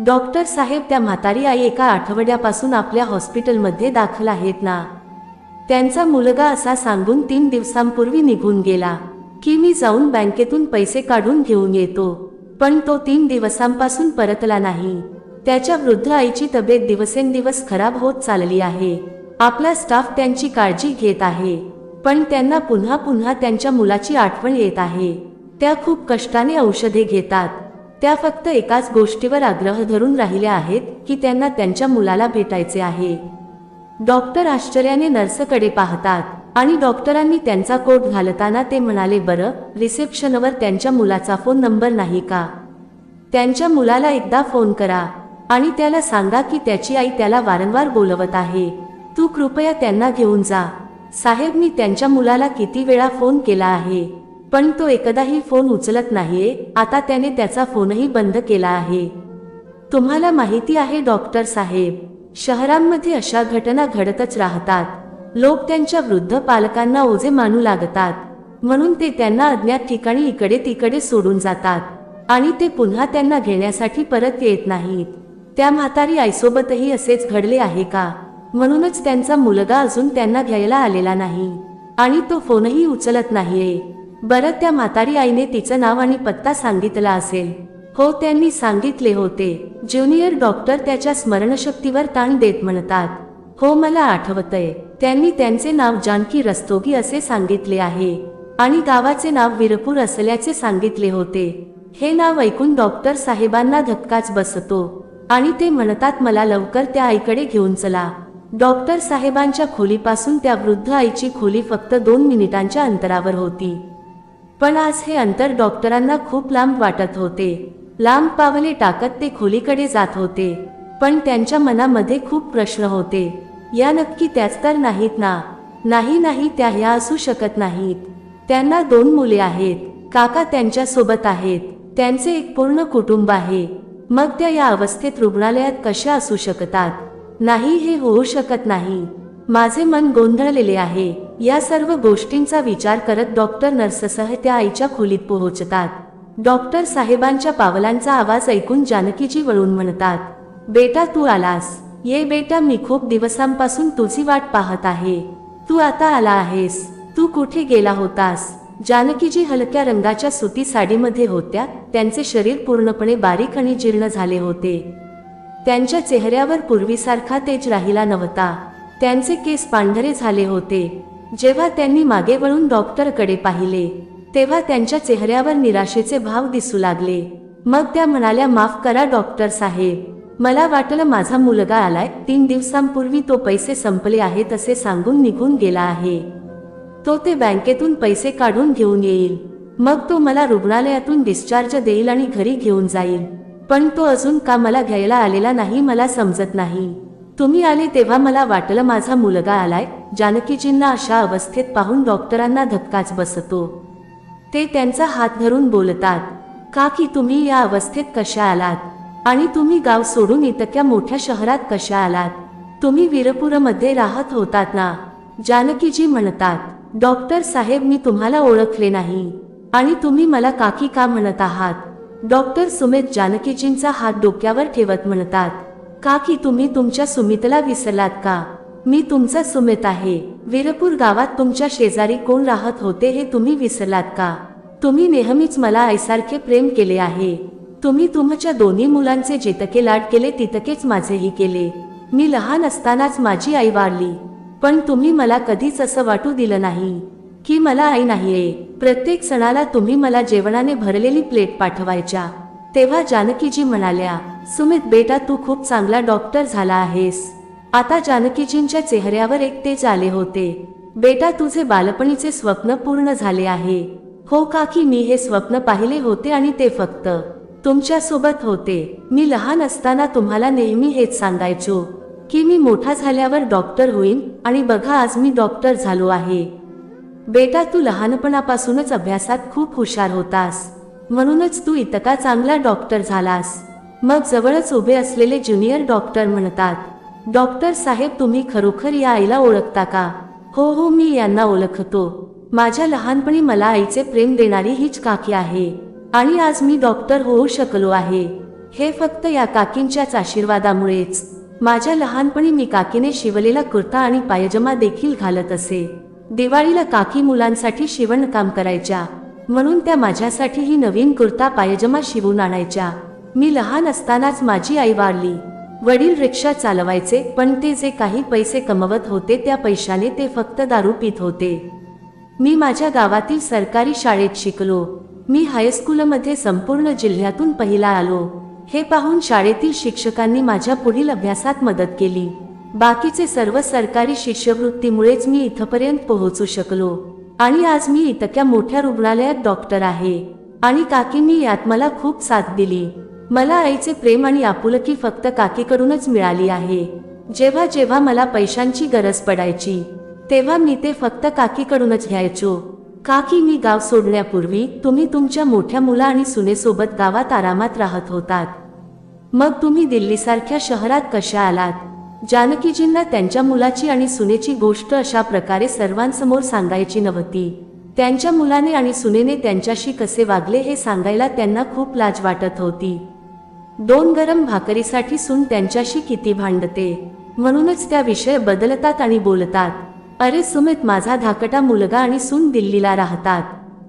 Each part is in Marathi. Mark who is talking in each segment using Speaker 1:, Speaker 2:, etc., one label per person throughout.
Speaker 1: डॉक्टर साहेब त्या म्हातारी आई एका आठवड्यापासून आपल्या हॉस्पिटलमध्ये दाखल आहेत ना. त्यांचा मुलगा असा सांगून तीन दिवसांपूर्वी निघून गेला की मी जाऊन बँकेतून पैसे काढून घेऊन येतो. पण तो तीन दिवसांपासून परतला नाही. त्याच्या वृद्ध आईची तब्येत दिवसेंदिवस खराब होत चालली आहे. आपला स्टाफ त्यांची काळजी घेत आहे. पण त्यांना पुन्हा पुन्हा त्यांच्या मुलाची आठवण येत आहे. त्या खूप कष्टाने औषधे घेतात. त्या फक्त एकाच गोष्टीवर आग्रह धरून राहिल्या आहेत की त्यांना त्यांच्या मुलाला भेटायचे आहे. डॉक्टर आश्चर्याने नर्सकडे पाहतात आणि डॉक्टरांनी त्यांचा कोट घालताना ते म्हणाले बरं रिसेप्शनवर त्यांच्या मुलाचा फोन नंबर नाही का? त्यांच्या मुलाला एकदा फोन करा आणि त्याला सांगा की त्याची आई त्याला वारंवार बोलवत आहे. तू कृपया त्यांना घेऊन जा. साहेब मी त्यांच्या मुलाला किती वेळा फोन केला आहे? पण तो एकदाही फोन उचलत नाहीये. आता त्याने त्याचा फोनही बंद केला आहे. तुम्हाला माहिती आहे डॉक्टर साहेब शहरांमध्ये अशा घटना घडतच राहतात. लोक त्यांच्या वृद्ध पालकांना ओझे मानू लागतात. म्हणून ते त्यांना अज्ञात ठिकाणी इकडे तिकडे सोडून जातात. आणि ते पुन्हा त्यांना घेण्यासाठी परत येत नाहीत. त्या म्हातारी आईसोबतही असेच घडले आहे का? म्हणूनच त्यांचा मुलगा अजून त्यांना घ्यायला आलेला नाही. आणि तो फोनही उचलत नाहीये. बरं त्या म्हातारी आईने तिचं नाव आणि पत्ता सांगितला असेल. हो त्यांनी सांगितले होते. ज्युनियर डॉक्टर त्याच्या स्मरणशक्तीवर ताण देत म्हणतात. हो मला आठवतंय. त्यांनी त्यांचे नाव जानकी रस्तोगी असे सांगितले आहे. आणि गावाचे नाव विरपूर असल्याचे सांगितले होते. हे नाव ऐकून डॉक्टर साहेबांना धक्काच बसतो. आणि ते म्हणतात मला लवकर त्या आईकडे घेऊन चला. डॉक्टर साहेबांच्या खोलीपासून त्या वृद्ध आईची खोली फक्त दोन मिनिटांच्या अंतरावर होती. पण आज हे अंतर डॉक्टरांना खूप लांब वाटत होते. लांब पावले टाकत ते खोलीकडे जात होते. पण त्यांच्या मनामध्ये खूप प्रश्न होते. या नक्की त्याच तर नाहीत ना? नाही नाही त्या ह्या असू शकत नाहीत. त्यांना दोन मुले आहेत. काका त्यांच्यासोबत आहेत. त्यांचे एक पूर्ण कुटुंब आहे. मग त्या या अवस्थेत रुग्णालयात कशा असू शकतात? नाही हे होऊ शकत नाही. माझे मन गोंधळलेले आहे. या सर्व गोष्टींचा विचार करत डॉक्टर नर्ससह त्या आईच्या खोलीत पोहोचतात. डॉक्टर साहेबांच्या पावलांचा आवाज ऐकून जानकीजी वळून म्हणतात बेटा तू आलास. ये बेटा मी खूप दिवसांपासून तुझी वाट पाहत आहे. तू आता आला आहेस. तू कुठे गेला होतास जानकीजी हलक्या रंगाच्या सुती साडीमध्ये होत्या. त्यांचे शरीर पूर्णपणे बारीक आणि जीर्ण झाले होते. त्यांच्या चेहऱ्यावर पूर्वीसारखा तेज राहिला नव्हता. त्यांचे केस पांढरे झाले होते. जेव्हा त्यांनी मागे वळून डॉक्टरकडे पाहिले तेव्हा त्यांच्या चेहऱ्यावर निराशेचे भाव दिसू लागले. मग त्या म्हणाल्या माफ करा डॉक्टर साहेब. मला वाटलं माझा मुलगा आलाय. तीन दिवसांपूर्वी तो पैसे संपले आहेत असे सांगून निघून गेला आहे. तो ते बँकेतून पैसे काढून घेऊन येईल. मग तो मला रुग्णालयातून डिस्चार्ज देईल आणि घरी घेऊन जाईल. पण तो अजून का मला घ्यायला आलेला नाही मला समजत नाही. तुम्ही आले तेव्हा मला वाटलं माझा मुलगा आलाय. जानकीजींना अशा अवस्थेत पाहून डॉक्टरांना धक्काच बसतो. ते त्यांचा हात धरून बोलतात का की तुम्ही या अवस्थेत कशा आलात? आणि तुम्ही गाव सोडून इतक्या मोठ्या शहरात कशा आलात? तुम्ही वीरपूरमध्ये राहत होतात ना? जानकीजी म्हणतात डॉक्टर साहेब मी तुम्हाला ओळखले नाही. आणि तुम्ही मला काकी का म्हणत आहात? डॉक्टर सुमित जानकीजींचा हात डोक्यावर ठेवत म्हणतात काकी तुम्ही तुमच्या सुमितला विसरलात का? मी तुमचा सुमित आहे. वीरपूर गावात तुमच्या शेजारी कोण राहत होते हे तुम्ही विसरलात का? तुम्ही नेहमीच मला आईसारखे प्रेम केले आहे. तुम्ही तुमच्या दोन्ही मुलांचे जितके लाड केले तितकेच माझेही केले. मी लहान असतानाच माझी आई वाढली. पण तुम्ही मला कधीच असं वाटू दिलं नाही. की मला आई नाहीये. प्रत्येक सणाला तुम्ही मला जेवणाने भरलेली प्लेट पाठवायच्या. तेव्हा जानकीजी म्हणाल्या सुमित बेटा तू खूप चांगला डॉक्टर झाला आहेस. आता जानकीजींच्या चेहऱ्यावर एक तेज आले होते. बेटा तुझे बालपणीचे स्वप्न पूर्ण झाले आहे. हो का की मी हे स्वप्न पाहिले होते आणि ते फक्त तुमच्यासोबत होते. मी लहान असताना तुम्हाला नेहमी हेच सांगायचो की मी मोठा झाल्यावर डॉक्टर होईन आणि बघा आज मी डॉक्टर झालो आहे. बेटा तू लहानपणापासूनच अभ्यासात खूप हुशार होतास. म्हणूनच तू इतका चांगला डॉक्टर झालास. मग जवळच उभे असलेले ज्युनियर डॉक्टर म्हणतात डॉक्टर साहेब तुम्ही खरोखर या आईला ओळखता का? हो हो मी यांना ओळखतो. माझ्या लहानपणी मला आईचे प्रेम देणारी हीच काकी आहे आणि आज मी डॉक्टर होऊ शकलो आहे. हे फक्त या काकींच्याच आशीर्वादामुळेच. माझ्या लहानपणी मी काकीने शिवलेला कुर्ता आणि पायजमा देखील घालत असे. दिवाळीला काकी मुलांसाठी शिवणकाम करायच्या. म्हणून त्या माझ्यासाठीही नवीन कुर्ता पायजमा शिवून आणायच्या. मी लहान असतानाच माझी आई वाढली वडील रिक्षा चालवायचे पण ते जे काही पैसे कमवत होते त्या पैशाने ते फक्त दारू पित होते. मी माझ्या गावातील सरकारी शाळेत शिकलो. मी हायस्कूलमध्ये संपूर्ण जिल्ह्यातून पहिला आलो. हे पाहून शाळेतील शिक्षकांनी माझ्या पुढील अभ्यासात मदत केली. बाकीचे सर्व सरकारी शिष्यवृत्तीमुळेच मी इथपर्यंत पोहोचू शकलो. आणि आज मी इतक्या मोठ्या रुग्णालयात डॉक्टर आहे. आणि काकींनी यात मला खूप साथ दिली. मला आईचे प्रेम आणि आपुलकी फक्त काकीकडूनच मिळाली आहे. जेव्हा जेव्हा मला पैशांची गरज पडायची तेव्हा मी ते फक्त काकीकडूनच घ्यायचो. काकी मी गाव सोडण्यापूर्वी तुम्ही तुमच्या मोठ्या मुला आणि सुनेसोबत गावात आरामात राहत होतात. मग तुम्ही दिल्लीसारख्या शहरात कशा आलात? जानकीजींना त्यांच्या मुलाची आणि सुनेची गोष्ट अशा प्रकारे सर्वांसमोर सांगायची नव्हती. त्यांच्या मुलाने आणि सुनेने त्यांच्याशी कसे वागले हे सांगायला त्यांना खूप लाज वाटत होती. दोन गरम भाकरीसाठी सून त्यांच्याशी किती भांडते? म्हणूनच त्या विषय बदलतात आणि बोलतात. अरे सुमित माझा धाकटा मुलगा आणि सून दिल्लीला राहतात.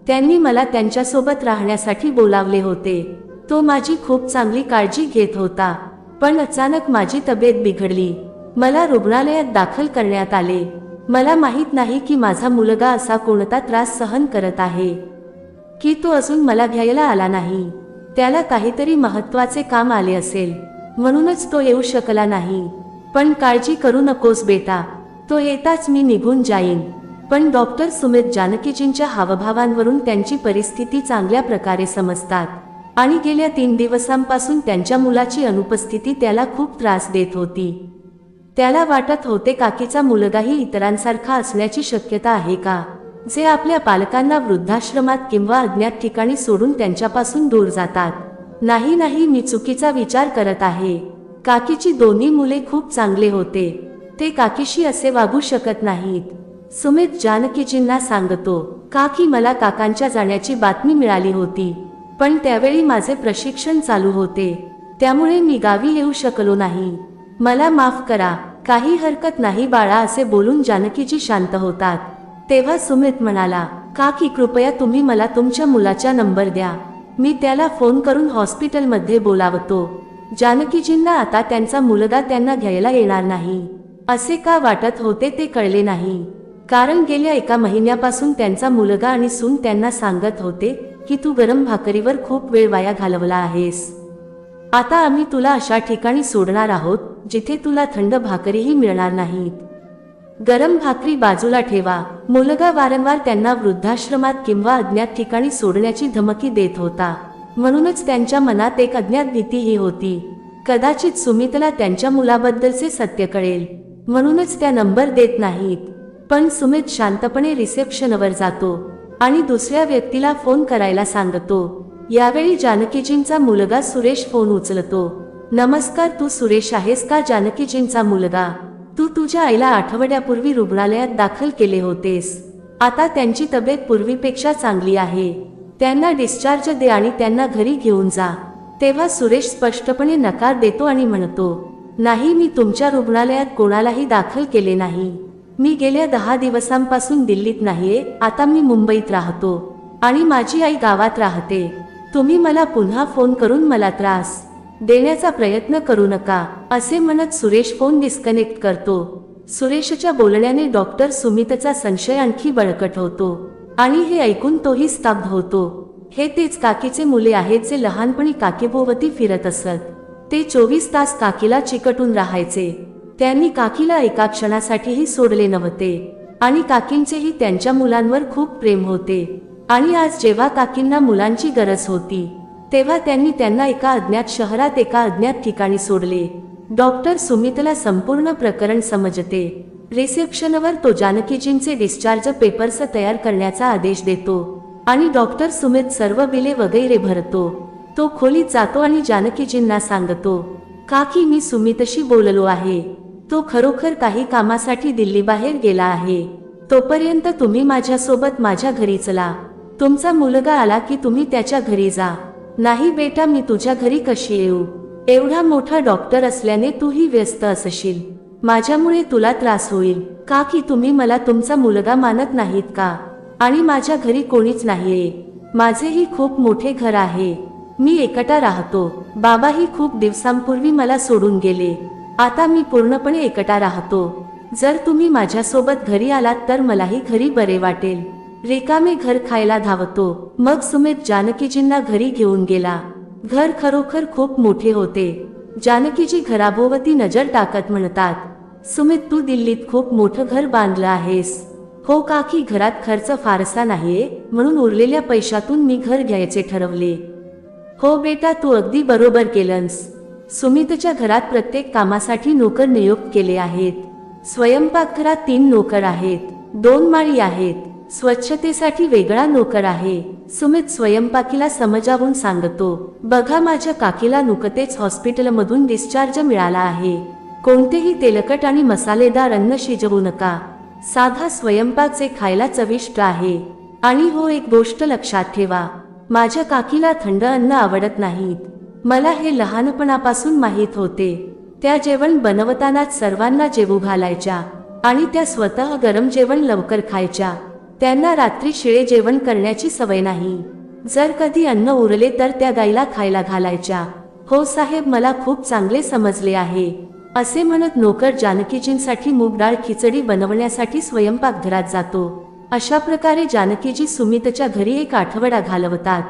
Speaker 1: त्यांनी मला त्यांच्यासोबत राहण्यासाठी बोलावले होते. तो माझी खूप चांगली काळजी घेत होता. पण अचानक माझी तब्येत बिघडली. मला रुग्णालयात दाखल करण्यात आले. मला माहीत नाही की माझा मुलगा असा कोणता त्रास सहन करत आहे. की तो अजून मला घ्यायला आला नाही. त्याला काहीतरी महत्त्वाचे काम आले असेल. म्हणूनच तो येऊ शकला नाही. पण काळजी करू नकोस बेटा. तो येताच मी निघून जाईन. पण डॉक्टर सुमित जानकीजींच्या हावभावांवरून त्यांची परिस्थिती चांगल्या प्रकारे समजतात. आणि गेल्या तीन दिवसांपासून त्यांच्या मुलाची अनुपस्थिती त्याला खूप त्रास देत होती. त्याला वाटत होते काकीचा मुलगाही इतरांसारखा असण्याची शक्यता आहे का? जे आपल्या पालकांना वृद्धाश्रमात किंवा अज्ञात ठिकाणी सोडून त्यांच्यापासून दूर जातात. नाही नाही मी चुकीचा विचार करत आहे. काकीची दोन्ही मुले खूप चांगले होते. ते काकीशी असे वागू शकत नाहीत. सुमित जानकीजींना सांगतो काकी मला काकांच्या जाण्याची बातमी मिळाली होती. पण त्यावेळी माझे प्रशिक्षण चालू होते. त्यामुळे मी गावी येऊ शकलो नाही. मला माफ करा. काही हरकत नाही बाळा असे बोलून जानकीजी शांत होतात. तेव्हा सुमित म्हणाला काकी कृपया तुम्ही मला तुमच्या मुलाचा नंबर द्या. मी त्याला फोन करून हॉस्पिटलमध्ये बोलावतो. जानकीजींना आता त्यांचा मुलगा त्यांना घ्यायला येणार नाही. असे का वाटत होते ते कळले नाही. कारण गेल्या एका महिन्यापासून त्यांचा मुलगा आणि सून त्यांना सांगत होते की तू गरम भाकरीवर खूप वेळ वाया घालवला आहेस. आता आम्ही तुला अशा ठिकाणी सोडणार आहोत जिथे तुला थंड भाकरीही मिळणार नाहीत. गरम भाकरी बाजूला ठेवा. मुलगा वारंवार त्यांना वृद्धाश्रमात किंवा अज्ञात ठिकाणी सोडण्याची धमकी देत होता. म्हणूनच त्यांच्या मनात एक अज्ञात भीतीही होती. कदाचित सुमितला त्यांच्या मुलाबद्दलचे सत्य कळेल. म्हणूनच त्या नंबर देत नाहीत. पण सुमित शांतपणे रिसेप्शनवर जातो आणि दुसऱ्या व्यक्तीला फोन करायला सांगतो. यावेळी जानकीजींचा मुलगा सुरेश फोन उचलतो. नमस्कार तू सुरेश आहेस का? जानकीजींचा मुलगा तू तुझ्या आईला आठवड्यापूर्वी रुग्णालयात दाखल केले होतेस. आता त्यांची तब्येत पूर्वीपेक्षा चांगली आहे. त्यांना डिस्चार्ज दे आणि त्यांना घरी घेऊन जा. तेव्हा सुरेश स्पष्टपणे नकार देतो आणि म्हणतो नाही मी तुमच्या रुग्णालयात कोणालाही दाखल केले नाही. मी गेल्या दहा दिवसांपासून दिल्लीत नाहीये आता मी मुंबईत राहतो. आणि माझी आई गावात राहते. तुम्ही मला पुन्हा फोन करून मला त्रास देण्याचा प्रयत्न करू नका असे म्हणत सुरेश फोन डिस्कनेक्ट करतो. सुरेशच्या बोलण्याने डॉक्टर सुमितचा संशय आणखी बळकट होतो आणि हे ऐकून तोही स्तब्ध होतो. हे तेच काकीचे मुले आहेत जे लहानपणी काकीभोवती फिरत असत. ते चोवीस तास काकीला चिकटून राहायचे. त्यांनी काकीला एका क्षणासाठीही सोडले नव्हते आणि काकींचेही त्यांच्या मुलांवर खूप प्रेम होते. आणि आज जेव्हा काकींना मुलांची गरज होती तेव्हा त्यांनी त्यांना एका अज्ञात शहरात एका अज्ञात ठिकाणी सोडले. डॉक्टर सुमितला संपूर्ण प्रकरण समजते. रिसेप्शनवर तो जानकीजींचे डिस्चार्ज पेपर्स तयार करण्याचा आदेश देतो आणि डॉक्टर सुमित सर्व बिले वगैरे भरतो. तो खोलीत जातो आणि जानकीजींना सांगतो काकी मी सुमितशी बोललो आहे. तो खरोखर काही कामासाठी दिल्ली बाहेर गेला आहे. तोपर्यंत तुम्ही माझ्यासोबत माझ्या घरी चला तुमचा मुलगा आला की तुम्ही त्याच्या घरी जा. नाही बेटा मी तुझ्या घरी कशी येऊ? एवढा मोठा डॉक्टर असल्याने तूही व्यस्त असशील. माझ्यामुळे तुला त्रास होईल. का की तुम्ही मला तुमचा मुलगा मानत नाहीत का? आणि माझ्या घरी कोणीच नाहीये. माझेही खूप मोठे घर आहे. मी एकटा राहतो. बाबाही खूप दिवसांपूर्वी मला सोडून गेले. आता मी पूर्णपणे एकटा राहतो. जर तुम्ही माझ्यासोबत घरी आलात तर मलाही घरी बरे वाटेल. रिकामे घर खायला धावतो. मग सुमित जानकीजींना घरी घेऊन गेला. घर खरोखर खूप मोठे होते. जानकीजी घराभोवती नजर टाकत म्हणतात सुमित तू दिल्लीत खूप मोठं घर बांधलं आहेस. हो काकी घरात खर्च फारसा नाहीये? म्हणून उरलेल्या पैशातून मी घर घ्यायचे ठरवले. हो बेटा तू अगदी बरोबर केलंस. सुमितच्या घरात प्रत्येक कामासाठी नोकर नियुक्त केले आहेत. स्वयंपाकघरात तीन नोकर आहेत. दोन माळी आहेत. स्वच्छतेसाठी वेगळा नोकर आहे. सुमित स्वयंपाकीला समजावून सांगतो बघा माझ्या काकीला नुकतेच हॉस्पिटलमधून डिस्चार्ज मिळाला आहे. कोणतेही तेलकट आणि मसालेदार अन्न शिजवू नका. साधा स्वयंपाक जे खायला चविष्ट आहे. आणि हो एक गोष्ट लक्षात ठेवा माझ्या काकीला थंड अन्न आवडत नाहीत. मला हे लहानपणापासून माहीत होते. त्या जेवण बनवतानाच सर्वांना जेवू घालायच्या आणि त्या स्वतः गरम जेवण लवकर खायच्या. त्यांना रात्री शिळे जेवण करण्याची सवय नाही. जर कधी अन्न उरले तर त्या गाईला खायला घालायच्या. हो साहेब मला खूप चांगले समजले आहे. असे म्हणत नोकर जानकीजींसाठी मूग डाळ खिचडी बनवण्यासाठी स्वयंपाकघरात जातो. अशा प्रकारे जानकीजी सुमितच्या घरी एक आठवडा घालवतात.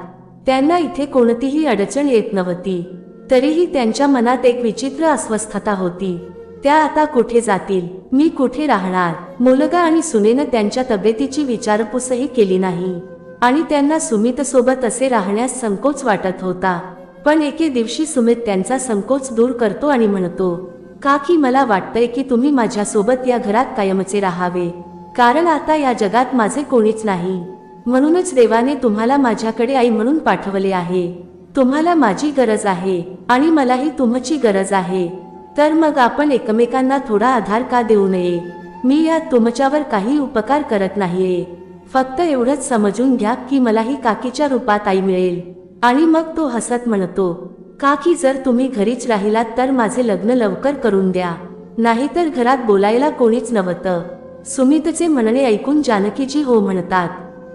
Speaker 1: त्यांना इथे कोणतीही अडचण येत नव्हती. तरीही त्यांच्या मनात एक विचित्र अस्वस्थता होती. त्या आता कुठे जातील? मी कुठे राहणार? मुलगा आणि सुनेनं त्यांच्या तब्येतीची विचारपूसही केली नाही. आणि त्यांना सुमित सोबत असे राहण्यास संकोच वाटत होता. पण एके दिवशी सुमित त्यांचा संकोच दूर करतो आणि म्हणतो काकी मला वाटतंय की तुम्ही माझ्यासोबत या घरात कायमचे राहावे. कारण आता या जगात माझे कोणीच नाही. म्हणूनच देवाने तुम्हाला माझ्याकडे आई म्हणून पाठवले आहे. तुम्हाला माझी गरज आहे आणि मलाही तुमची गरज आहे. तर मग आपण एकमेकांना थोडा आधार का देऊ नये? मी यात तुमच्यावर काही उपकार करत नाहीये. फक्त एवढंच समजून घ्या की मलाही काकीच्या रूपात आई मिळेल. आणि मग तो हसत म्हणतो काकी जर तुम्ही घरीच राहिलात तर माझे लग्न लवकर करून द्या. नाहीतर घरात बोलायला कोणीच नव्हतं. सुमितचे म्हणणे ऐकून जानकीजी हो म्हणतात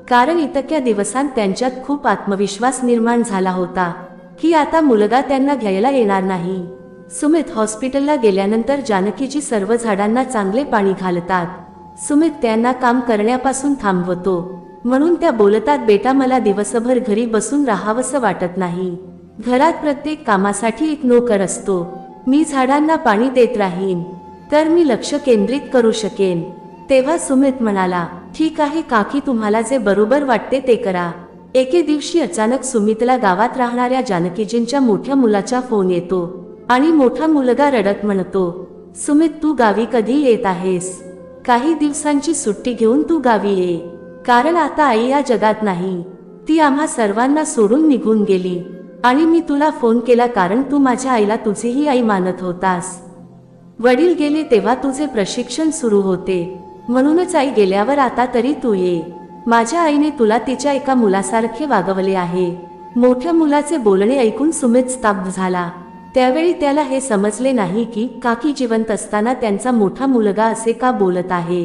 Speaker 1: कारण इतक्या दिवसांत त्यांच्यात खूप आत्मविश्वास निर्माण झाला होता की आता मुलगा त्यांना घ्यायला येणार नाही. सुमित हॉस्पिटलला गेल्यानंतर जानकीजी सर्व झाडांना चांगले पाणी घालतात. सुमित त्यांना काम करण्यापासून थांबवतो. म्हणून त्या बोलतात बेटा मला दिवसभर घरी बसून राहावंसं वाटत नाही. घरात प्रत्येक कामासाठी एक नोकर असतो. मी झाडांना पाणी देत राहीन. तर मी लक्ष केंद्रित करू शकेन. तेव्हा सुमित म्हणाला ठीक आहे काकी तुम्हाला जे बरोबर वाटते ते करा. एके दिवशी अचानक सुमितला गावात राहणाऱ्या जानकीजींच्या मोठ्या मुलाचा फोन येतो. आणि मोठा मुलगा रडत म्हणतो सुमित तू गावी कधी येत आहेस? काही दिवसांची सुट्टी घेऊन तू गावी ये. कारण आता आई या जगात नाही. ती आम्हा सर्वांना सोडून निघून गेली. आणि मी तुला फोन केला कारण तू माझ्या आईला तुझीही आई मानत होतास. वडील गेले तेव्हा तुझे प्रशिक्षण सुरू होते. म्हणूनच आई गेल्यावर आता तरी तू ये. माझ्या आईने तुला तिच्या एका मुलासारखे वागवले आहे. मोठ्या मुलाचे बोलणे ऐकून सुमित स्तब्ध झाला. त्यावेळी त्याला हे समजले नाही की काकी जिवंत असताना त्यांचा मोठा मुलगा असे का बोलत आहे.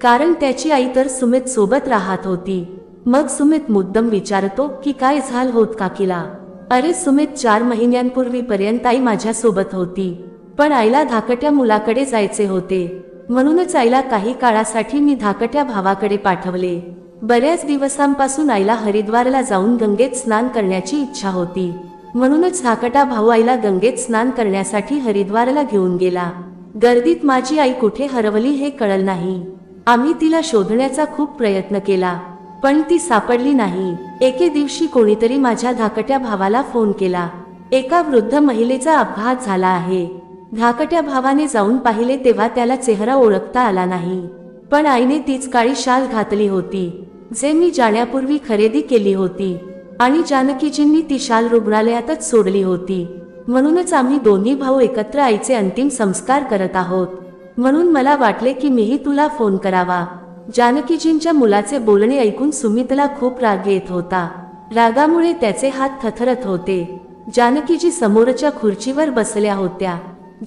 Speaker 1: कारण त्याची आई तर सुमित सोबत राहत होती. मग सुमित मुद्दम विचारतो की काय झाल होत काकीला? अरे सुमित चार महिन्यांपूर्वीपर्यंत आई माझ्या सोबत होती. पण आईला धाकट्या मुलाकडे जायचे होते. म्हणूनच आईला काही काळासाठी मी धाकट्या भावाकडे पाठवले. बऱ्याच दिवसांपासून आईला हरिद्वारला जाऊन गंगेत स्नान करण्याची इच्छा होती. म्हणूनच धाकटा भाऊ आईला गंगेत स्नान करण्यासाठी हरिद्वारला घेऊन गेला. गर्दीत माझी आई कुठे हरवली हे कळल नाही. आम्ही तिला शोधण्याचा खूप प्रयत्न केला पण ती सापडली नाही. एके दिवशी कोणीतरी माझ्या धाकट्या भावाला फोन केला. एका वृद्ध महिलेचा अपघात झाला आहे. धाकट्या भावाने जाऊन पाहिले तेव्हा त्याला चेहरा ओळखता आला नाही. पण आईने तीच काळी शाल घातली होती जे मी जाण्यापूर्वी खरेदी केली होती. आणि जानकीजींनी ती शाल रुग्णालयातच सोडली होती. म्हणूनच आम्ही दोन्ही भाऊ एकत्र आईचे अंतिम संस्कार करत आहोत. म्हणून मला वाटले की मीही तुला फोन करावा. जानकीजींच्या मुलाचे बोलणे ऐकून सुमितला खूप राग येत होता. रागामुळे त्याचे हात थथरत होते. जानकीजी समोरच्या खुर्चीवर बसल्या होत्या.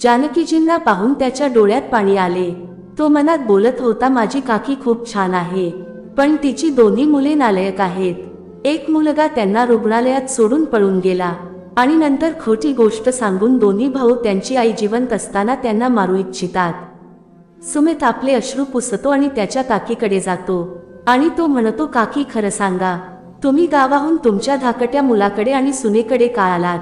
Speaker 1: जानकीजींना पाहून त्याच्या डोळ्यात पाणी आले. तो मनात बोलत होता माझी काकी खूप छान आहे. पण तिची दोन्ही मुले नालायक आहेत. एक मुलगा त्यांना रुग्णालयात सोडून पळून गेला आणि नंतर खोटी गोष्ट सांगून दोन्ही भाऊ त्यांची आई जिवंत असताना त्यांना मारू इच्छितात. सुमित आपले अश्रू पुसतो आणि त्याच्या काकीकडे जातो आणि तो म्हणतो काकी खरं सांगा तुम्ही गावाहून तुमच्या धाकट्या मुलाकडे आणि सुनेकडे का आलात?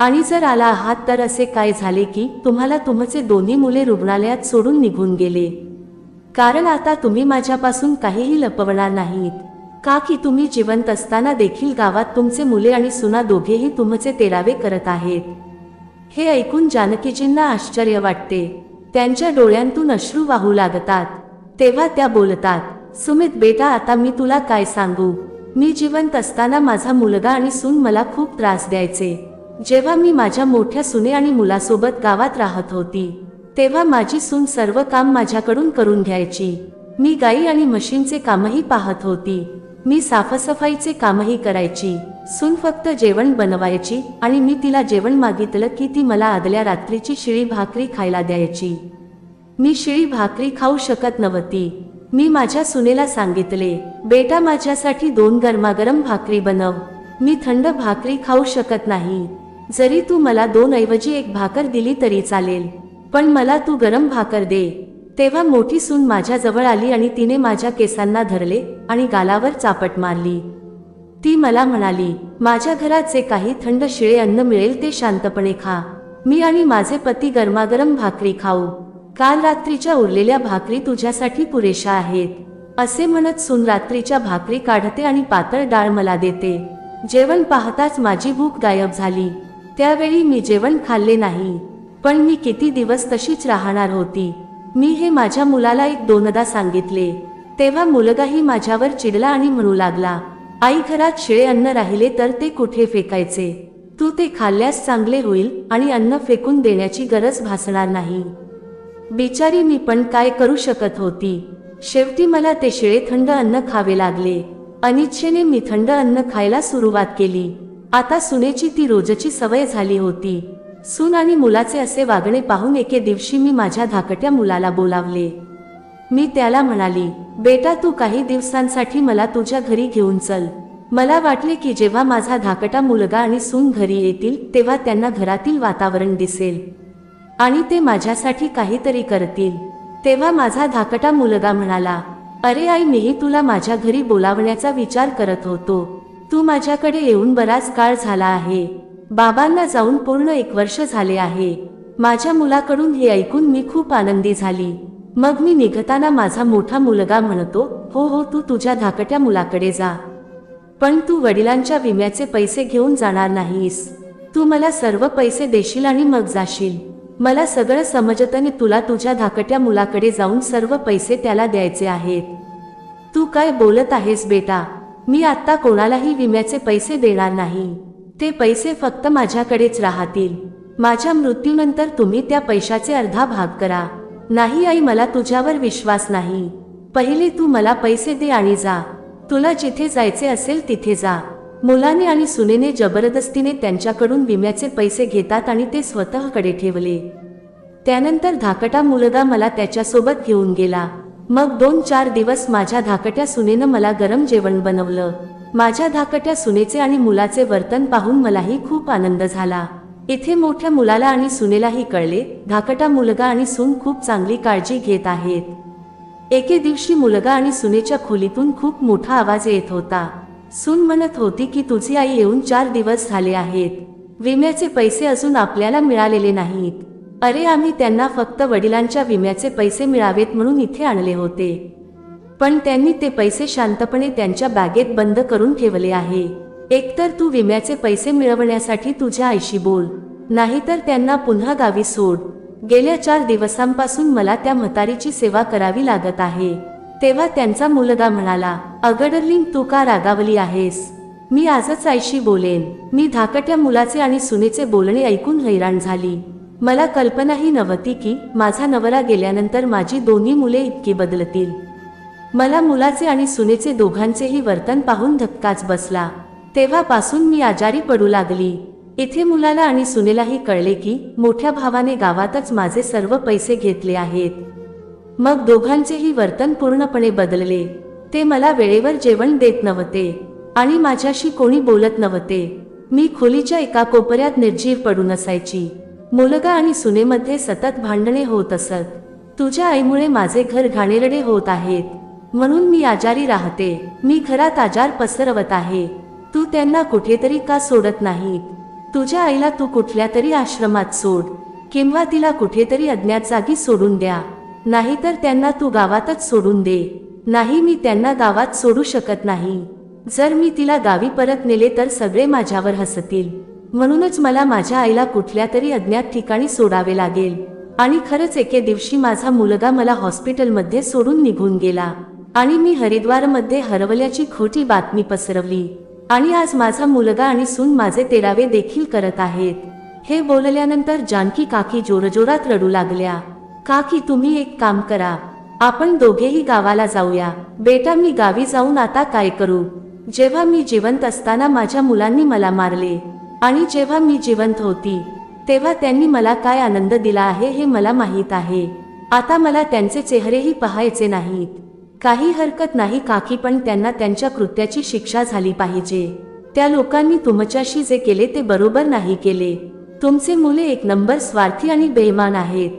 Speaker 1: आणि जर आला आहात तर असे काय झाले की तुम्हाला तुमचे दोन्ही मुले रुग्णालयात सोडून निघून गेले. कारण आता तुम्ही माझ्यापासून काहीही लपवणार नाहीत. का की तुम्ही जिवंत असताना देखील गावात तुमचे मुले आणि सुना दोघेही तुमचे तेरावे करत आहेत? हे ऐकून जानकीजींना आश्चर्य वाटते. त्यांच्या डोळ्यांतून अश्रू वाहू लागतात. तेव्हा त्या बोलतात सुमित बेटा आता मी तुला काय सांगू? मी जिवंत असताना माझा मुलगा आणि सून मला खूप त्रास द्यायचे. जेव्हा मी माझ्या मोठ्या सुने आणि मुलासोबत गावात राहत होती तेव्हा माझी सून सर्व काम माझ्याकडून करून घ्यायची. मी गाई आणि म्हशींचे कामही पाहत होती. मी साफसफाईचे कामही करायची सून फक्त जेवण बनवायची आणि मी तिला जेवण मागितलं की ती मला आदल्या रात्रीची शिळी भाकरी खायला द्यायची. मी शिळी भाकरी खाऊ शकत नव्हती. मी माझ्या सुनेला सांगितले बेटा माझ्यासाठी दोन गरमागरम भाकरी बनव. मी थंड भाकरी खाऊ शकत नाही. जरी तू मला दोन ऐवजी एक भाकर दिली तरी चालेल पण मला तू गरम भाकर दे. तेव्हा मोठी सून माझ्या जवळ आली आणि तिने माझ्या केसांना धरले आणि गालावर चापट मारली. ती मला म्हणाली माझ्या घरात जे काही थंड शिळे अन्न मिळेल ते शांतपणे खा. मी आणि माझे पती गरमागरम भाकरी खाऊ. काल रात्रीच्या उरलेल्या भाकरी तुझ्यासाठी पुरेशा आहेत. असे म्हणत सून रात्रीच्या भाकरी काढते आणि पातळ डाळ मला देते. जेवण पाहताच माझी भूक गायब झाली. त्यावेळी मी जेवण खाल्ले नाही. पण मी किती दिवस तशीच राहणार होती. मी हे माझ्या मुलाला एक दोनदा सांगितले. तेव्हा मुलगाही माझ्यावर चिडला आणि म्हणू लागला आई घरात शिळे अन्न राहिले तर ते कुठे फेकायचे? तू ते खाल्ल्यास चांगले होईल आणि अन्न फेकून देण्याची गरज भासणार नाही. बिचारी मी पण काय करू शकत होती? शेवटी मला ते शिळे थंड अन्न खावे लागले. अनिच्छेने मी थंड अन्न खायला सुरुवात केली. आता सुनेची ती रोजची सवय झाली होती. सून आणि मुलाचे असे वागणे पाहून एके दिवशी मी माझ्या धाकट्या मुलाला बोलावले. मी त्याला म्हणाली बेटा तू काही दिवसांसाठी मला तुझ्या घरी घेऊन चल. मला वाटले की जेव्हा माझा धाकटा मुलगा आणि सून घरी येतील तेव्हा त्यांना घरातील वातावरण दिसेल. आणि ते माझ्यासाठी काहीतरी करतील. तेव्हा माझा धाकटा मुलगा म्हणाला अरे आई मीही तुला माझ्या घरी बोलावण्याचा विचार करत होतो. तू माझ्याकडे येऊन बराच काळ झाला आहे. बाबांना जाऊन पूर्ण एक वर्ष झाले आहे. माझ्या मुलाकडून हे ऐकून मी खूप आनंदी झाली. मग मी निघताना माझा मोठा मुलगा म्हणतो हो हो तू तुझ्या धाकट्या मुलाकडे जा. पण तू वडिलांच्या विम्याचे पैसे घेऊन जाणार नाहीस. तू मला सर्व पैसे देशील आणि मग जाशील. मला सगळं समजतने तुला तुझ्या धाकट्या मुलाकडे जाऊन सर्व पैसे त्याला द्यायचे आहेत. तू काय बोलत आहेस बेटा? मी आत्ता कोणालाही विम्याचे पैसे देणार नाही. ते पैसे फक्त माझ्याकडेच राहतील. माझ्या मृत्यूनंतर तुम्ही त्या पैशाचे अर्धा भाग करा. नाही आई मला तुझ्यावर विश्वास नाही. पहिले तू मला पैसे दे आणि जा. तुला जिथे जायचे असेल तिथे जा. मुलाने आणि सुनेने जबरदस्तीने त्यांच्याकडून विम्याचे पैसे घेतात आणि ते स्वतःकडे ठेवले. त्यानंतर धाकटा मुलगा मला त्याच्यासोबत घेऊन गेला. मग दोन चार दिवस माझ्या धाकट्या सुनेनं मला गरम जेवण बनवलं. माझ्या धाकट्या सुनेचे आणि मुलाचे वर्तन पाहून मलाही खूप आनंद झाला. इथे मोठ्या मुलाला आणि सुनेलाही कळले धाकटा मुलगा आणि सून खूप चांगली काळजी घेत आहेत. एके दिवशी मुलगा आणि सुनेच्या खोलीतून खूप मोठा आवाज येत होता. सून म्हणत होती की तुझी आई येऊन चार दिवस झाले आहेत. विम्याचे पैसे अजून आपल्याला मिळालेले नाहीत. अरे आम्ही त्यांना फक्त वडिलांच्या विम्याचे पैसे मिळावेत म्हणून इथे आणले होते. पण त्यांनी ते पैसे शांतपणे त्यांच्या बॅगेत बंद करून ठेवले आहे. एकतर तू विम्याचे पैसे मिळवण्यासाठी तुझ्या आईशी बोल नाहीतर त्यांना पुन्हा गावी सोड. गेल्या चार दिवसांपासून मला त्या म्हातारीची सेवा करावी लागत आहे. तेव्हा त्यांचा मुलगा म्हणाला अगडरलिंग तू का रागावली आहेस? मी आजच आईशी बोलेन. मी धाकट्या मुलाचे आणि सुनेचे बोलणे ऐकून हैराण झाली. मला कल्पनाही नव्हती की माझा नवरा गेल्यानंतर माझी दोन्ही मुले इतकी बदलतील. मला मुलाचे आणि सुनेचे दोघांचेही वर्तन पाहून धक्काच बसला. तेव्हापासून मी आजारी पडू लागली. इथे मुलाला आणि सुनेलाही कळले की मोठ्या भावाने गावातच माझे सर्व पैसे घेतले आहेत. मग दोघांचेही वर्तन पूर्णपणे बदलले. ते मला वेळेवर जेवण देत नव्हते. आणि माझ्याशी कोणी बोलत नव्हते. मी खोलीच्या एका कोपऱ्यात निर्जीव पडून असायची. मुलगा आणि सुनेमध्ये सतत भांडणे होत असत. तुझ्या आईमुळे माझे घर घाणेरडे होत आहेत. म्हणून मी आजारी राहते. मी घरात आजार पसरवत आहे. तू त्यांना कुठेतरी का सोडत नाही तुझ्या आईला तू कुठल्या तरी आश्रमात सोड. किंवा तिला कुठेतरी अज्ञात जागी सोडून द्या. नाहीतर त्यांना तू गावातच सोडून दे. नाही मी त्यांना गावात सोडू शकत नाही. जर मी तिला गावी परत नेले तर सगळे माझ्यावर हसतील. म्हणूनच मला माझ्या आईला कुठल्या तरी अज्ञात ठिकाणी सोडावे लागेल. आणि खरंच एके दिवशी माझा मुलगा मला हॉस्पिटलमध्ये सोडून निघून गेला. आणि मी हरिद्वारमध्ये हरवल्याची खोटी बातमी पसरवली. आणि आज माझा मुलगा आणि सून माझे तेरावे देखील करत आहेत. हे बोलल्यानंतर जानकी काकी जोरजोरात रडू लागल्या. काकी तुम्ही एक काम करा. आपण दोघेही गावाला जाऊया. बेटा मी गावी जाऊन आता काय करू? जेव्हा मी जिवंत असताना माझ्या मुलांनी मला मारले आणि जेव्हा मी जिवंत होती तेव्हा त्यांनी मला काय आनंद दिला आहे हे मला माहीत आहे. आता मला त्यांचे चेहरेही पाहायचे नाहीत. काही हरकत नाही काकी पण त्यांना त्यांच्या कृत्याची शिक्षा झाली पाहिजे. त्या लोकांनी तुमच्याशी जे केले ते बरोबर नाही केले. तुमचे मुले एक नंबर स्वार्थी आणि बेमान आहेत.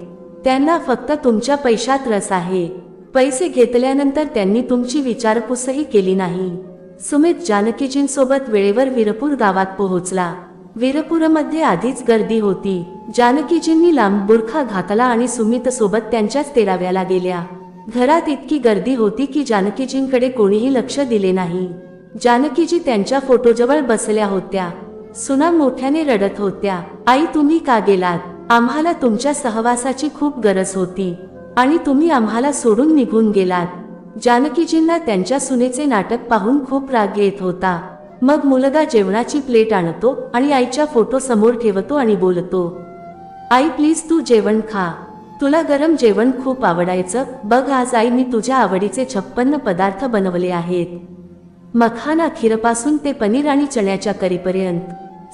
Speaker 1: त्यांना फक्त तुमच्या पैशात रस आहे. पैसे घेतल्यानंतर त्यांनी तुमची विचारपूसही केली नाही. सुमित जानकीजींसोबत वेळेवर वीरपूर गावात पोहोचला. वीरपूरमध्ये आधीच गर्दी होती. जानकीजींनी लांब बुरखा घातला आणि सुमित सोबत त्यांच्याच तेराव्याला गेल्या. घरात इतकी गर्दी होती की जानकीजींकडे कोणीही लक्ष दिले नाही. जानकीजी त्यांच्या फोटोजवळ बसल्या होत्या. सुना मोठ्याने रडत होत्या. आई तुम्ही का गेलात? आम्हाला तुमच्या सहवासाची खूप गरज होती. आणि तुम्ही आम्हाला सोडून निघून गेलात. जानकीजींना त्यांच्या सुनेचे नाटक पाहून खूप राग येत होता. मग मुलगा जेवणाची प्लेट आणतो आणि आईच्या फोटो समोर ठेवतो आणि बोलतो आई प्लीज तू जेवण खा. तुला गरम जेवण खूप आवडायचं. बघ आज आई मी तुझ्या आवडीचे छप्पन्न पदार्थ बनवले आहेत. मखाना खीरपासून ते पनीर आणि चण्याच्या करीपर्यंत.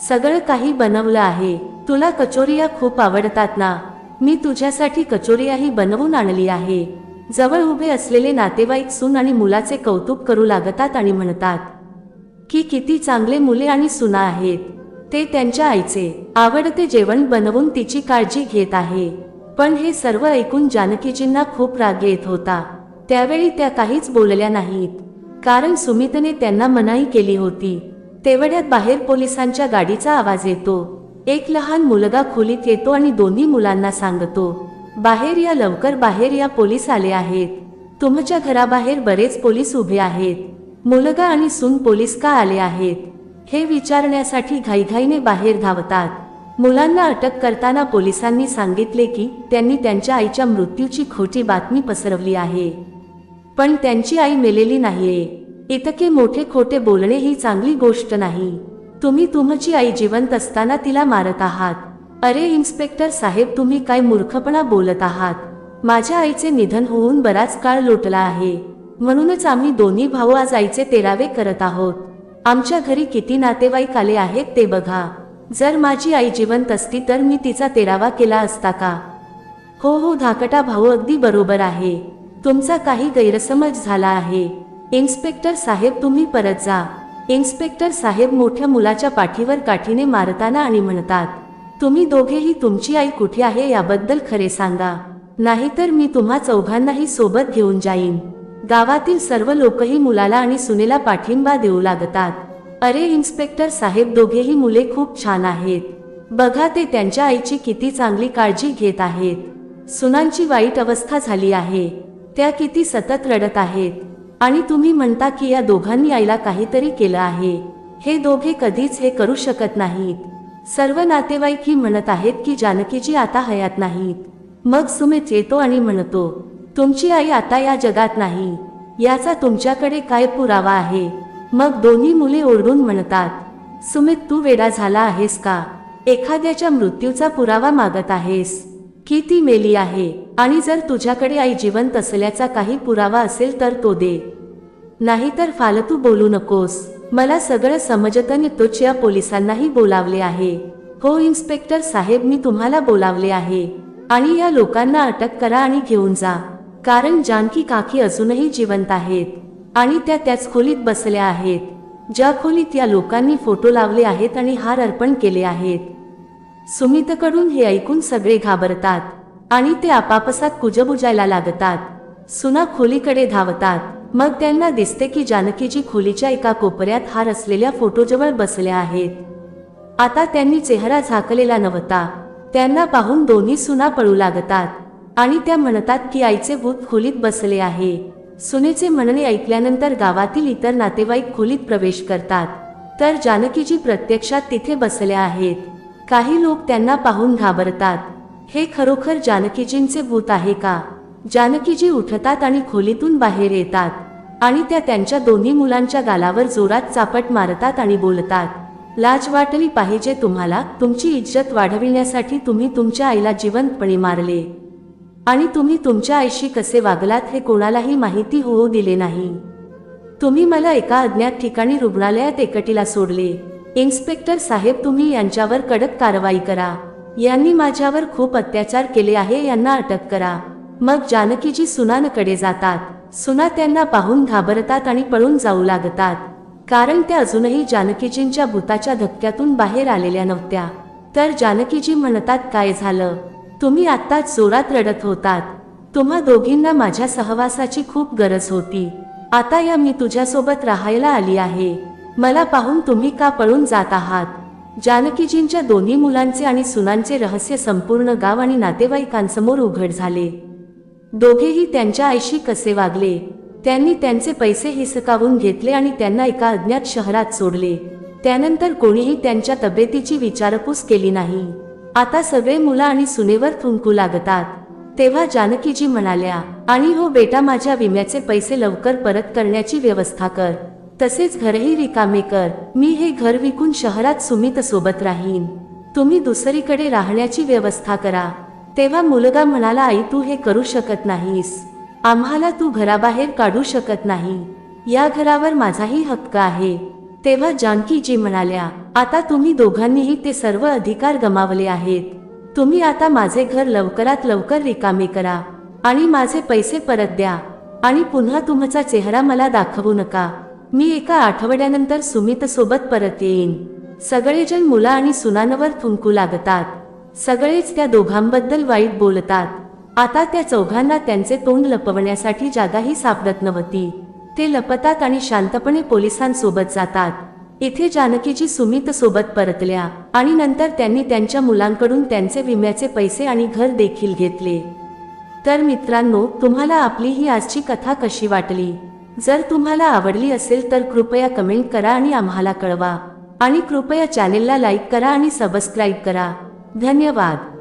Speaker 1: सगळं काही बनवलं आहे. तुला कचोरिया खूप आवडतात ना? मी तुझ्यासाठी कचोरियाही बनवून आणली आहे. जवळ उभे असलेले नातेवाईक सून आणि मुलाचे कौतुक करू लागतात आणि म्हणतात की किती चांगले मुले आणि सुना आहेत. ते त्यांच्या आईचे आवडते जेवण बनवून तिची काळजी घेत आहे. पण हे सर्व ऐकून जानकीजींना खूप राग येत होता. त्यावेळी त्या काहीच बोलल्या नाहीत. कारण सुमितने त्यांना मनाई केली होती. तेवढ्यात बाहेर पोलिसांच्या गाडीचा आवाज येतो. एक लहान मुलगा खोलीत येतो आणि दोन्ही मुलांना सांगतो बाहेर या लवकर बाहेर या पोलीस आले आहेत. तुमच्या घराबाहेर बरेच पोलीस उभे आहेत. मुलगा आणि सून पोलीस का आले आहेत? हे विचारण्यासाठी घाईघाईने बाहेर धावतात. मुलांना अटक करताना पोलिसांनी सांगितले की त्यांनी त्यांच्या आईच्या मृत्यूची खोटी बातमी पसरवली आहे. पण त्यांची आई मेलेली नाहीये. इतके मोठे खोटे बोलणे ही चांगली गोष्ट नाही. तुम्ही तुमची आई जिवंत असताना तिला मारत आहात. अरे इन्स्पेक्टर साहेब तुम्ही काय मूर्खपणा बोलत आहात? माझ्या आईचे निधन होऊन बराच काळ लोटला आहे. म्हणूनच आम्ही दोन्ही भाऊ आज आईचे तेरावे करत आहोत. आमच्या घरी किती नातेवाईक आले आहेत ते बघा. जर माझी आई जिवंत असती तर मी तिचा तेरावा केला असता का? हो हो धाकटा भाऊ अगदी बरोबर आहे. तुमचा काही गैरसमज झाला आहे. इन्स्पेक्टर साहेब तुम्ही परत जा. इन्स्पेक्टर साहेब मोठ्या मुलाच्या पाठीवर काठीने मारताना आणि म्हणतात तुम्ही दोघेही तुमची आई कुठे आहे याबद्दल खरे सांगा. नाहीतर मी तुम्हा चौघांनाही सोबत घेऊन जाईन. गावातील सर्व लोकही मुलाला आणि सुनेला पाठिंबा देऊ लागतात. अरे इन्स्पेक्टर साहेब दोघेही मुले खूप छान आहेत. बघा ते त्यांच्या आईची किती चांगली काळजी घेत आहेत. सुनांची वाईट अवस्था झाली आहे. त्या किती सतत रडत आहेत. आणि तुम्ही म्हणता की या दोघांनी आईला काहीतरी केलं आहे. हे दोघे कधीच हे करू शकत नाहीत. सर्व नातेवाईक ही म्हणत आहेत की जानकीजी आता हयात नाहीत. मग सुमित येतो आणि म्हणतो तुमची आई आता या जगात नाही. याचा तुमच्याकडे काय पुरावा आहे? मग दोन्ही मुले ओरडून म्हणतात सुमित तू वेडा झाला आहेस का? एखाद्याच्या मृत्यूचा पुरावा मागत आहेस. की ती मेली आहे. आणि जर तुझ्याकडे आई जिवंत असल्याचा काही पुरावा असेल तर तो दे. नाहीतर फालतू बोलू नकोस. मला सगळं समजतं तोच या पोलिसांनाही बोलावले आहे. हो इन्स्पेक्टर साहेब मी तुम्हाला बोलावले आहे. आणि या लोकांना अटक करा आणि घेऊन जा. कारण जानकी काकी अजूनही जिवंत आहेत. आणि त्या त्याच खोलीत बसल्या आहेत ज्या खोलीत या लोकांनी फोटो लावले आहेत आणि हार अर्पण केले आहेत. सुमितकडून हे ऐकून सगळे घाबरतात आणि ते आपापसात कुजबुजायला लागतात. सुना खोलीकडे धावतात. मग त्यांना दिसते की जानकीजी खोलीच्या एका कोपऱ्यात हार असलेल्या फोटोजवळ बसल्या आहेत. आता त्यांनी चेहरा झाकलेला नव्हता. त्यांना पाहून दोन्ही सुना पळू लागतात आणि त्या म्हणतात की आईचे भूत खोलीत बसले आहे. सुनेचे म्हणणे ऐकल्यानंतर गावातील इतर नातेवाईक खोलीत प्रवेश करतात. तर जानकीजी प्रत्यक्षात तिथे बसल्या आहेत. काही लोक त्यांना पाहून घाबरतात. हे खरोखर जानकीजींचे भूत आहे का? जानकीजी उठतात आणि खोलीतून बाहेर येतात. आणि त्या त्यांच्या दोन्ही मुलांच्या गालावर जोरात चापट मारतात आणि बोलतात लाज वाटली पाहिजे तुम्हाला. तुमची इज्जत वाढविण्यासाठी तुम्ही तुमच्या आईला जिवंतपणे मारले. आणि तुम्ही तुमच्या आईशी कसे वागलात हे कोणालाही माहिती होऊ दिले नाही. तुम्ही मला एका अज्ञात ठिकाणी रुग्णालयात एकटीला सोडले. इन्स्पेक्टर साहेब तुम्ही यांच्यावर कडक कारवाई करा. यांनी माझ्यावर खूप अत्याचार केले आहे यांना अटक करा. मग जानकीजी सुनानकडे जातात. सुना त्यांना पाहून घाबरतात आणि पळून जाऊ लागतात. कारण त्या अजूनही जानकीजींच्या भूताच्या धक्क्यातून बाहेर आलेल्या नव्हत्या. तर जानकीजी म्हणतात काय झालं? तुम्ही आत्ताच जोरात रडत होतात. तुम्हा दोघींना माझ्या सहवासाची खूप गरज होती. आता या मी तुझ्यासोबत राहायला आली आहे. मला पाहून तुम्ही का पळून जात आहात? जानकीजींच्या दोन्ही मुलांचे आणि सुनांचे रहस्य संपूर्ण गाव आणि नातेवाईकांसमोर उघड झाले. दोघेही त्यांच्या आईशी कसे वागले? त्यांनी त्यांचे पैसे हिसकावून घेतले आणि त्यांना एका अज्ञात शहरात सोडले. त्यानंतर कोणीही त्यांच्या तब्येतीची विचारपूस केली नाही. आता सगळे मुलं आणि सुनेवर थुंकू लागतात. तेव्हा जानकीजी म्हणाल्या आणि हो बेटा माझ्या विम्याचे पैसे लवकर परत करण्याची व्यवस्था कर. तसेच घरही रिकामे कर. मी हे घर विकून शहरात सुमित सोबत राहीन. तुम्ही दुसरीकडे राहण्याची व्यवस्था करा तेव्हा मुलगा म्हणाला आई तू हे करू शकत नाहीस. आम्हाला तू घराबाहेर काढू शकत नाही. या घरावर माझाही हक्क आहे तेव्हा जानकीजी म्हणाल्या आता तुम्ही दोघांनीही ते सर्व अधिकार गमावले आहेत. तुम्ही आता माझे घर लवकरात लवकर रिकामे करा. आणि माझे पैसे परत द्या. आणि पुन्हा तुमचा चेहरा मला दाखवू नका. मी एका आठवड्यानंतर सुमित सोबत परत येईन. सगळेजण मुला आणि सुनांवर थुंकू लागतात. सगळेच त्या दोघांबद्दल वाईट बोलतात. आता त्या चौघांना त्यांचे तोंड लपवण्यासाठी जागाही सापडत नव्हती. ते लपतात आणि शांतपणे पोलिसांसोबत जातात. इथे जानकीजी सुमित सोबत परतल्या आणि नंतर त्यांनी त्यांच्या मुलांकडून त्यांचे विम्याचे पैसे आणि घर देखील घेतले. तर मित्रांनो तुम्हाला आपली ही आजची कथा कशी वाटली? जर तुम्हाला आवडली असेल तर कृपया कमेंट करा आणि आम्हाला कळवा. आणि कृपया चॅनेलला लाईक करा आणि सबस्क्राईब करा. धन्यवाद.